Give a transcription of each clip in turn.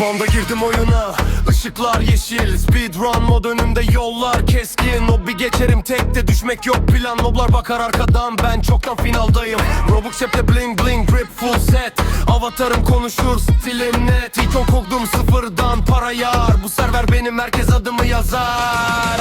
Banda girdim oyuna. Işıklar yeşil. Speedrun mod önümde yollar keskin. O geçerim tekte düşmek yok plan. Noblar bakar arkadan. Ben çoktan finaldayım. Robux cepte bling bling grip full set. Avatarım konuşur stilim net. Hiç okudum sıfırdan para yar. Bu server benim herkes adımı yazar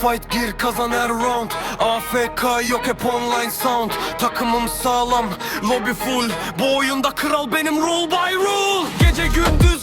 fight gir kazan her round. AFK yok hep online sound. Takımım sağlam lobby full. Bu oyunda kral benim rule by rule. Gece gündüz